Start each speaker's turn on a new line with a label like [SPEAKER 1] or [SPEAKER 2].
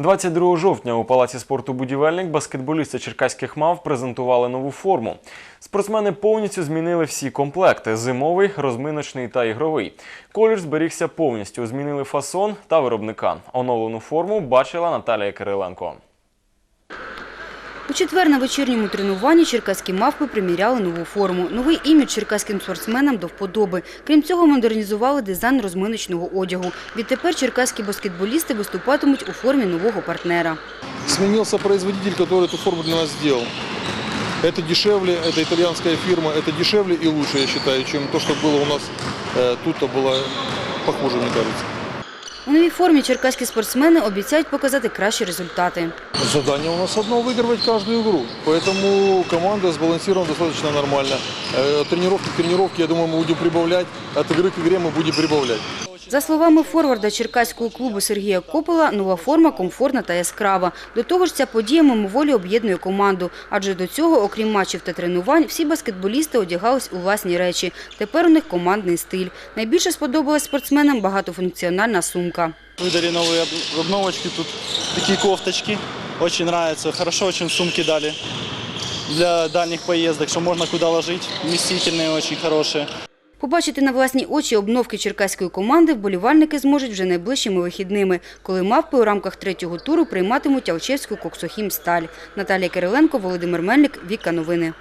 [SPEAKER 1] 22 жовтня у Палаці спорту «Будівельник» баскетболісти черкаських мав презентували нову форму. Спортсмени повністю змінили всі комплекти – зимовий, розминочний та ігровий. Колір зберігся повністю, змінили фасон та виробника. Оновлену форму бачила Наталія Кириленко.
[SPEAKER 2] У четвер на вечірньому тренуванні черкаські мавпи приміряли нову форму. Новий імідж черкаським спортсменам до вподоби. Крім цього, модернізували дизайн розминочного одягу. Відтепер черкаські баскетболісти виступатимуть у формі нового партнера.
[SPEAKER 3] Сменился производитель, который эту форму для нас сделал. Это дешевле, это итальянская фирма, это дешевле и лучше, я считаю, чем то, что было у нас э, тут, то было похуже, мне кажется.
[SPEAKER 2] У новій формі черкаські спортсмени обіцяють показати кращі результати.
[SPEAKER 3] Задание у нас одно – выигрывать каждую игру. Поэтому команда сбалансирована достаточно нормально. Э, От тренировки к тренировке, я думаю, мы будем прибавлять. От игры к игре мы будем прибавлять.
[SPEAKER 2] За словами форварда черкаського клубу Сергія Копола, нова форма комфортна та яскрава. До того ж, ця подія мимоволі об'єднує команду. Адже до цього, окрім матчів та тренувань, всі баскетболісти одягались у власні речі. Тепер у них командний стиль. Найбільше сподобалась спортсменам багатофункціональна сумка.
[SPEAKER 4] Выдали новые об- обновочки, тут такие кофточки. Очень нравится, хорошо очень сумки дали для дальних поездок, что можно куда ложить. Вместительные, очень хорошие.
[SPEAKER 2] Побачити на власні очі обновки черкаської команди вболівальники зможуть вже найближчими вихідними, коли мавпи у рамках третього туру прийматимуть Алчевську Коксохім Сталь. Наталія Кириленко, Володимир Мельник, Віка Новини.